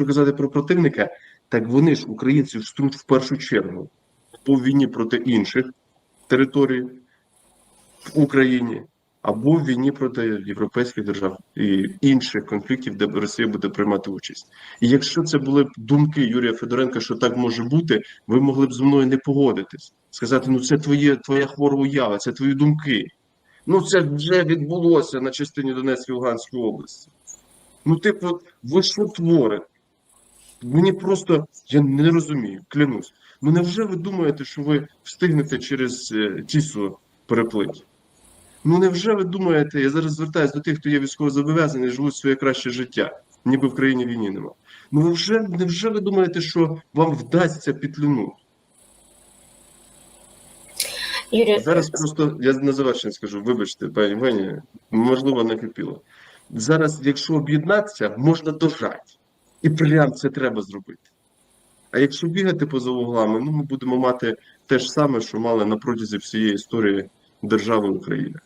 якщо казати про противника, так вони ж українців ждуть в першу чергу по війні проти інших територій в Україні або в війні проти європейських держав і інших конфліктів, де Росія буде приймати участь. І якщо це були б думки Юрія Федоренка, що так може бути, ви могли б зі мною не погодитись, сказати: ну це твоє твоя хвора уява, це твої думки. Ну це вже відбулося на частині Донецької Луганської області. Ну, типу, ви що творите? Мені просто я не розумію, клянусь. Ну невже ви думаєте, що ви встигнете через е, Тісу переплити? Ну невже ви думаєте, я зараз звертаюся до тих, хто є військовозобов'язаний і живуть своє краще життя, ніби в країні війни нема. Ну вже невже ви думаєте, що вам вдасться підлюнути? Юрій, Зараз просто я на завершення скажу, вибачте, пані Вені, можливо, не кипіло. Зараз, якщо об'єднатися, можна дожати. І прям це треба зробити. А якщо бігати поза углами, ну ми будемо мати те ж саме, що мали на протязі всієї історії держави України.